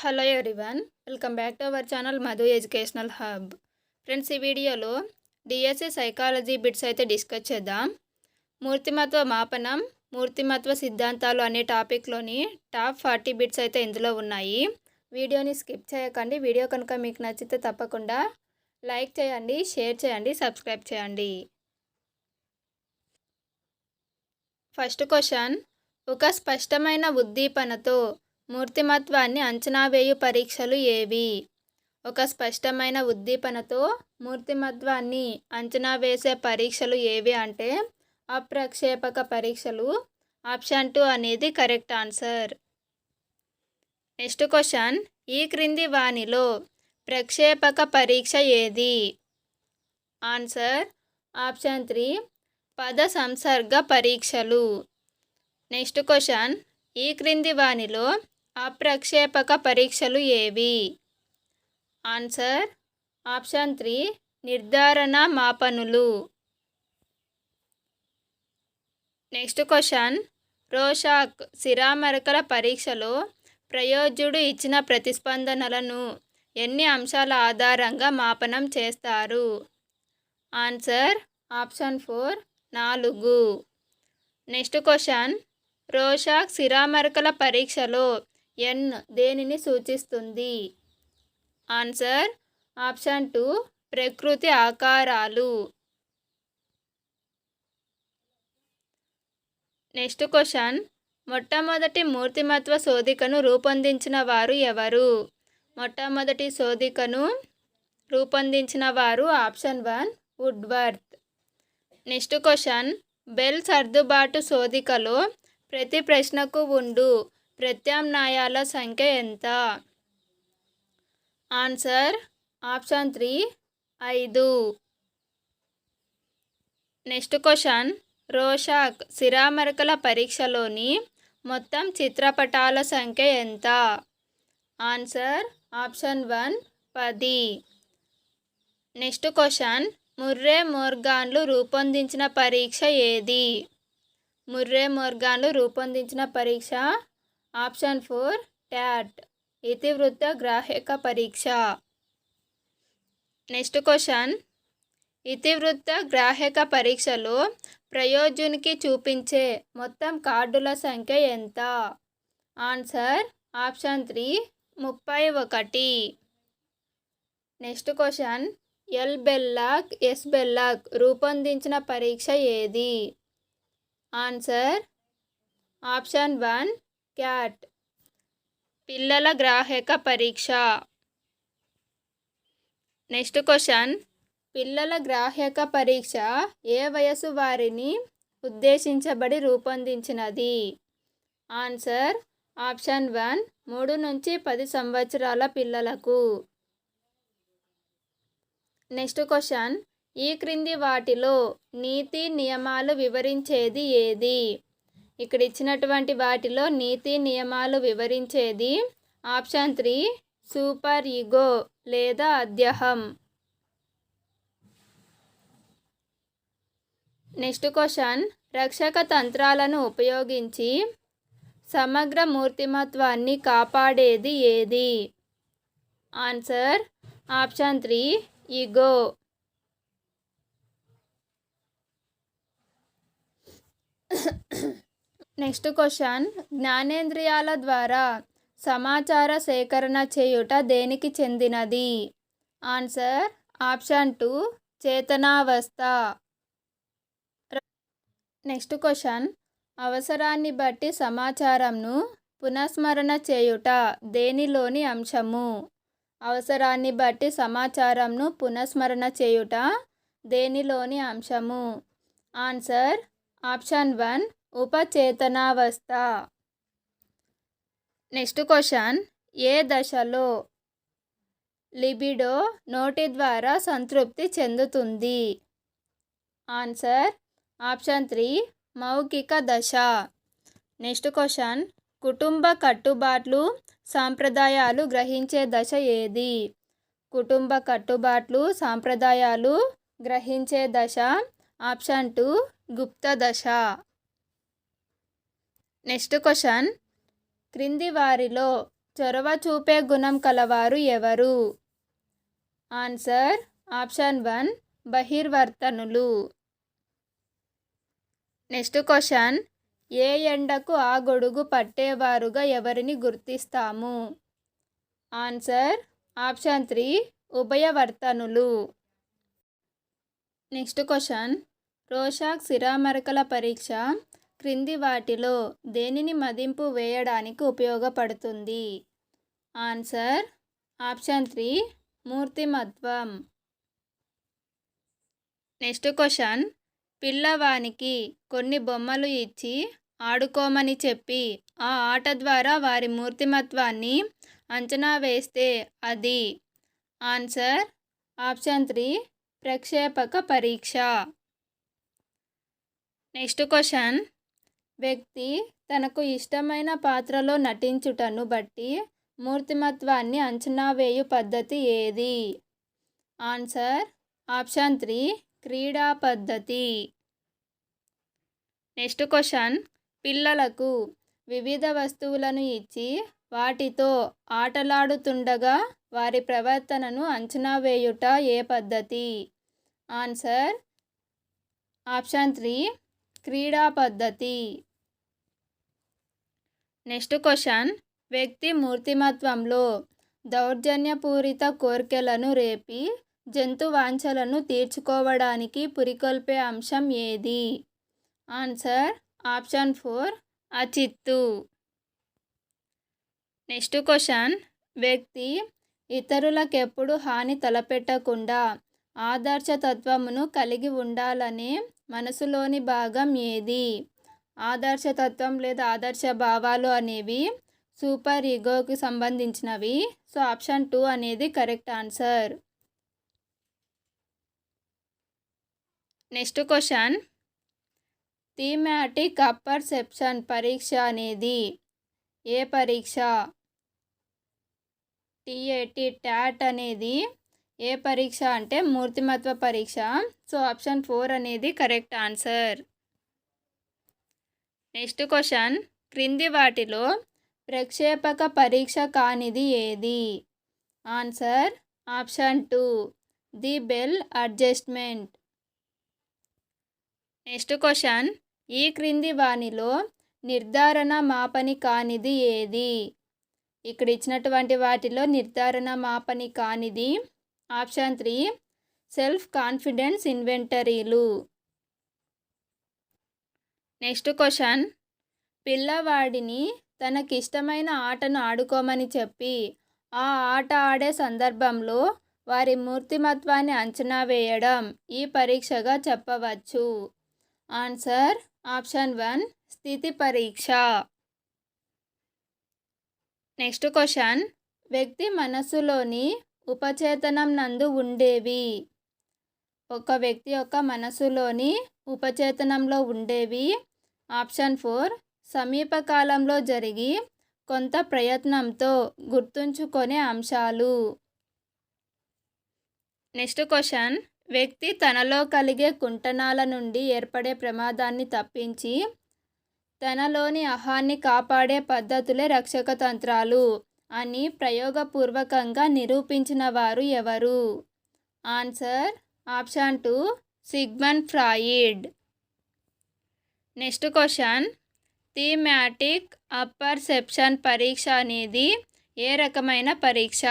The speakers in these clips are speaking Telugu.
Hello everyone welcome back to our channel Madhu educational hub friends ఈ వీడియోలో డిఎస్సి సైకాలజీ బిట్స్ అయితే డిస్కస్ చేద్దాం. మూర్తిమత్వ మాపనం మూర్తిమత్వ సిద్ధాంతాలు అనే టాపిక్లోని టాప్ ఫార్టీ బిట్స్ అయితే ఇందులో ఉన్నాయి. వీడియోని స్కిప్ చేయకండి. వీడియో కనుక మీకు నచ్చితే తప్పకుండా లైక్ చేయండి షేర్ చేయండి సబ్స్క్రైబ్ చేయండి. ఫస్ట్ క్వశ్చన్ ఒక స్పష్టమైన ఉద్దీపనతో మూర్తిమత్వాన్ని అంచనా వేయు పరీక్షలు ఏవి? ఒక స్పష్టమైన ఉద్దీపనతో మూర్తిమత్వాన్ని అంచనా వేసే పరీక్షలు ఏవి అంటే అప్రక్షేపక పరీక్షలు ఆప్షన్ టూ అనేది కరెక్ట్ ఆన్సర్. నెక్స్ట్ క్వశ్చన్ ఈ క్రింది వాణిలో ప్రక్షేపక పరీక్ష ఏది? ఆన్సర్ ఆప్షన్ త్రీ పద సంసర్గ పరీక్షలు. నెక్స్ట్ క్వశ్చన్ ఈ క్రింది వాణిలో అప్రక్షేపక పరీక్షలు ఏవి? ఆన్సర్ ఆప్షన్ త్రీ నిర్ధారణ మాపనులు. నెక్స్ట్ క్వశ్చన్ రోషాక్ సిరామరకల పరీక్షలో ప్రయోజ్యుడు ఇచ్చిన ప్రతిస్పందనలను ఎన్ని అంశాల ఆధారంగా మాపనం చేస్తారు? ఆన్సర్ ఆప్షన్ ఫోర్ నాలుగు. నెక్స్ట్ క్వశ్చన్ రోషాక్ సిరామరకల పరీక్షలో ఎన్ దేనిని సూచిస్తుంది? ఆన్సర్ ఆప్షన్ టూ ప్రకృతి ఆకారాలు. నెక్స్ట్ క్వశ్చన్ మొట్టమొదటి మూర్తిమత్వ శోధికను రూపొందించిన వారు ఎవరు? మొట్టమొదటి శోధికను రూపొందించిన వారు option one Woodworth. Next question Bell సర్దుబాటు శోధికలో ప్రతి ప్రశ్నకు ఉండు. ప్రత్యామ్నాయాల సంఖ్య ఎంత? ఆన్సర్ ఆప్షన్ త్రీ ఐదు. Next question. రోషాక్ సిరామరకల పరీక్షలోని మొత్తం చిత్రపటాల సంఖ్య ఎంత? ఆన్సర్ ఆప్షన్ వన్ పది. Next question. ముర్రే మోర్గాన్లు రూపొందించిన పరీక్ష ఏది? ముర్రే మోర్గాన్లు రూపొందించిన పరీక్ష ఆప్షన్ ఫోర్ ట్యాట్ ఇతివృత్త గ్రాహక పరీక్ష. Next question. ఇతివృత్త గ్రాహక పరీక్షలో ప్రయోజునికి చూపించే మొత్తం కార్డుల సంఖ్య ఎంత? ఆన్సర్ ఆప్షన్ త్రీ ముప్పై ఒకటి. Next question. L Bellak S Bellak రూపొందించిన పరీక్ష ఏది? Answer option one CAT. పిల్లల గ్రాహక పరీక్ష. Next question. పిల్లల గ్రాహక పరీక్ష ఏ వయసు వారిని ఉద్దేశించబడి రూపొందించినది? ఆన్సర్ ఆప్షన్ వన్ మూడు నుంచి పది సంవత్సరాల పిల్లలకు. Next question. ఈ క్రింది వాటిలో నీతి నియమాలు వివరించేది ఏది? ఇక్కడ ఇచ్చినటువంటి వాటిలో నీతి నియమాలు వివరించేది ఆప్షన్ త్రీ సూపర్ ఈగో లేదా అధ్యహం. నెక్స్ట్ క్వశ్చన్ రక్షక తంత్రాలను ఉపయోగించి సమగ్ర మూర్తిమత్వాన్ని కాపాడేది ఏది? Answer option three ego. Next question. జ్ఞానేంద్రియాల ద్వారా సమాచార సేకరణ చేయుట దేనికి చెందినది? Answer option two చేతనావస్థ. Next question. అవసరాన్ని బట్టి సమాచారంను పునఃస్మరణ చేయుట దేనిలోని అంశము? అవసరాన్ని బట్టి సమాచారంను పునఃస్మరణ చేయుట దేనిలోని అంశము? Answer option one ఉపచేతనావస్థ. Next question. ఏ దశలో లిబిడో నోటి ద్వారా సంతృప్తి చెందుతుంది? ఆన్సర్ ఆప్షన్ త్రీ మౌఖిక దశ. Next question. కుటుంబ కట్టుబాట్లు సాంప్రదాయాలు గ్రహించే దశ ఏది? కుటుంబ కట్టుబాట్లు సాంప్రదాయాలు గ్రహించే దశ. ఆప్షన్ టూ గుప్త దశ. Next question. క్రింది వారిలో చొరవ చూపే గుణం కలవారు ఎవరు? Answer option one బహిర్వర్తనులు. Next question. ఏ ఎండకు ఆ గొడుగు పట్టేవారుగా ఎవరిని గుర్తిస్తాము? Answer option three ఉభయవర్తనులు. Next question. Rorschach సిరామరకల పరీక్ష క్రింది వాటిలో దేనిని మదింపు వేయడానికి ఉపయోగపడుతుంది? ఆన్సర్ ఆప్షన్ త్రీ మూర్తిమత్వం. నెక్స్ట్ క్వశ్చన్ పిల్లవానికి కొన్ని బొమ్మలు ఇచ్చి ఆడుకోమని చెప్పి ఆ ఆట ద్వారా వారి మూర్తిమత్వాన్ని అంచనా వేస్తే అది. ఆన్సర్ ఆప్షన్ త్రీ ప్రక్షేపక పరీక్ష. నెక్స్ట్ క్వశ్చన్ వ్యక్తి తనకు ఇష్టమైన పాత్రలో నటించుటను బట్టి మూర్తిమత్వాన్ని అంచనా వేయు పద్ధతి ఏది? ఆన్సర్ ఆప్షన్ త్రీ క్రీడా పద్ధతి. నెక్స్ట్ క్వశ్చన్ పిల్లలకు వివిధ వస్తువులను ఇచ్చి వాటితో ఆటలాడుతుండగా వారి ప్రవర్తనను అంచనా వేయుట ఏ పద్ధతి? ఆన్సర్ ఆప్షన్ త్రీ క్రీడా పద్ధతి. Next question. వ్యక్తి మూర్తిమత్వంలో దౌర్జన్యపూరిత కోరికలను రేపి జంతు వాంఛలను తీర్చుకోవడానికి పురికొల్పే అంశం ఏది? Answer option four అచిత్తు. Next question. వ్యక్తి ఇతరులకెప్పుడు హాని తలపెట్టకుండా ఆదర్శతత్వమును కలిగి ఉండాలనే మనసులోని భాగం ఏది? ఆదర్శతత్వం లేదా ఆదర్శ భావాలు అనేవి సూపర్ ఈగోకి సంబంధించినవి. సో ఆప్షన్ టూ అనేది correct answer. Next question. Thematic apperception పరీక్ష అనేది ఏ పరీక్ష? టీఏటి ట్యాట్ అనేది ఏ పరీక్ష అంటే మూర్తిమత్వ పరీక్ష. సో ఆప్షన్ ఫోర్ అనేది కరెక్ట్ ఆన్సర్. Next question. క్రింది వాటిలో ప్రక్షేపక పరీక్ష కానిది ఏది? Answer option two the bell adjustment. Next question. ఈ క్రింది వానిలో నిర్ధారణ మాపని కానిది ఏది? ఇక్కడ ఇచ్చినటువంటి వాటిలో నిర్ధారణ మాపని కానిది option three self confidence inventories. Next question. పిల్లవాడిని తనకిష్టమైన ఆటను ఆడుకోమని చెప్పి ఆ ఆట ఆడే సందర్భంలో వారి మూర్తిమత్వాన్ని అంచనా వేయడం ఈ పరీక్షగా చెప్పవచ్చు. ఆన్సర్ ఆప్షన్ వన్ స్థితి పరీక్ష. Next question. వ్యక్తి మనసులోని ఉపచేతనం నందు ఉండేవి? ఒక వ్యక్తి యొక్క మనసులోని ఉపచేతనంలో ఉండేవి? ఆప్షన్ ఫోర్ సమీపకాలంలో జరిగి కొంత ప్రయత్నంతో గుర్తుంచుకునే అంశాలు. నెక్స్ట్ క్వశ్చన్ వ్యక్తి తనలో కలిగే కుంటనాల నుండి ఏర్పడే ప్రమాదాన్ని తప్పించి తనలోని అహాన్ని కాపాడే పద్ధతులే రక్షక తంత్రాలు అని ప్రయోగపూర్వకంగా నిరూపించిన వారు ఎవరు? Answer option two Sigmund Freud. Next question. Thematic apperception పరీక్ష అనేది ఏ రకమైన పరీక్ష?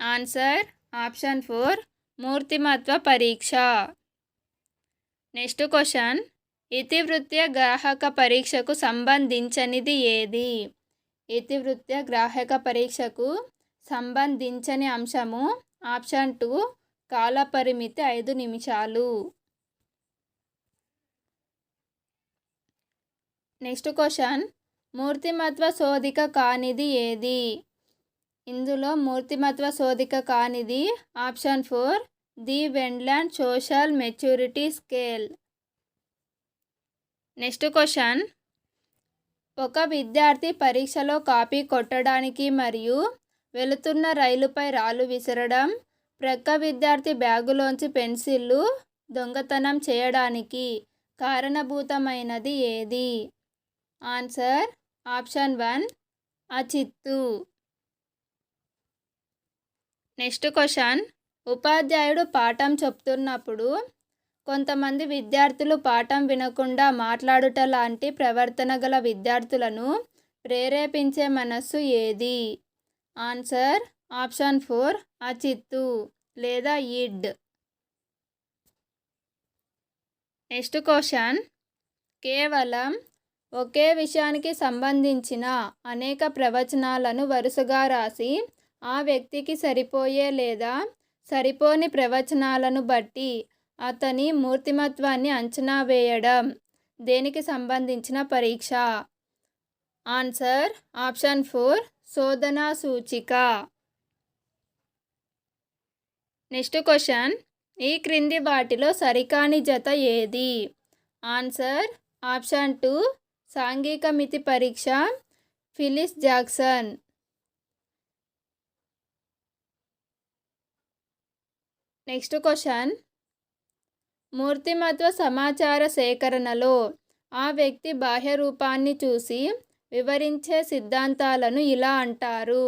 ఆన్సర్ ఆప్షన్ ఫోర్ మూర్తిమత్వ పరీక్ష. Next question. ఇతివృత్య గ్రాహక పరీక్షకు సంబంధించనిది ఏది? ఇతివృత్య గ్రాహక పరీక్షకు సంబంధించని అంశము ఆప్షన్ టూ కాలపరిమితి ఐదు నిమిషాలు. Next question. మూర్తిమత్వ శోధిక కానిది ఏది? ఇందులో మూర్తిమత్వ శోధిక కానిది option four the Vineland social maturity scale. Next question. ఒక విద్యార్థి పరీక్షలో కాపీ కొట్టడానికి మరియు వెళుతున్న రైలుపై రాళ్ళు విసరడం ప్రక్క విద్యార్థి బ్యాగులోంచి పెన్సిళ్ళు దొంగతనం చేయడానికి కారణభూతమైనది ఏది? ఆన్సర్ ఆప్షన్ వన్ అచిత్తు నెక్స్ట్ క్వశ్చన్ ఉపాధ్యాయుడు పాఠం చెప్తున్నప్పుడు కొంతమంది విద్యార్థులు పాఠం వినకుండా మాట్లాడుట లాంటి ప్రవర్తన గల విద్యార్థులను ప్రేరేపించే మనస్సు ఏది? ఆన్సర్ ఆప్షన్ ఫోర్ అచిత్తు లేదా ఇడ్ నెక్స్ట్ క్వశ్చన్ కేవలం ఒకే విషయానికి సంబంధించిన అనేక ప్రవచనాలను వరుసగా రాసి ఆ వ్యక్తికి సరిపోయే లేదా సరిపోని ప్రవచనాలను బట్టి అతని మూర్తిమత్వాన్ని అంచనా వేయడం దేనికి సంబంధించిన పరీక్ష. ఆన్సర్ ఆప్షన్ ఫోర్ శోధనా సూచిక. నెక్స్ట్ క్వశ్చన్ ఈ క్రింది వాటిలో సరికాని జత ఏది? ఆన్సర్ ఆప్షన్ టూ సాంఘిక మితి పరీక్ష ఫిలిస్ జాక్సన్. Next question. మూర్తిమత్వ సమాచార సేకరణలో ఆ వ్యక్తి బాహ్య రూపాన్ని చూసి వివరించే సిద్ధాంతాలను ఇలా అంటారు.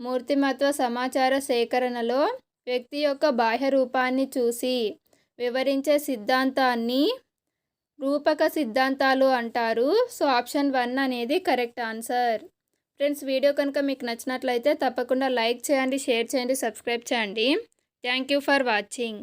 మూర్తిమత్వ సమాచార సేకరణలో వ్యక్తి యొక్క బాహ్య రూపాన్ని చూసి వివరించే సిద్ధాంతాన్ని రూపక సిద్ధాంతాలు అంటారు. సో ఆప్షన్ వన్ అనేది కరెక్ట్ ఆన్సర్. ఫ్రెండ్స్ వీడియో కనుక మీకు నచ్చినట్లయితే తప్పకుండా లైక్ చేయండి షేర్ చేయండి సబ్స్క్రైబ్ చేయండి. Thank you for watching.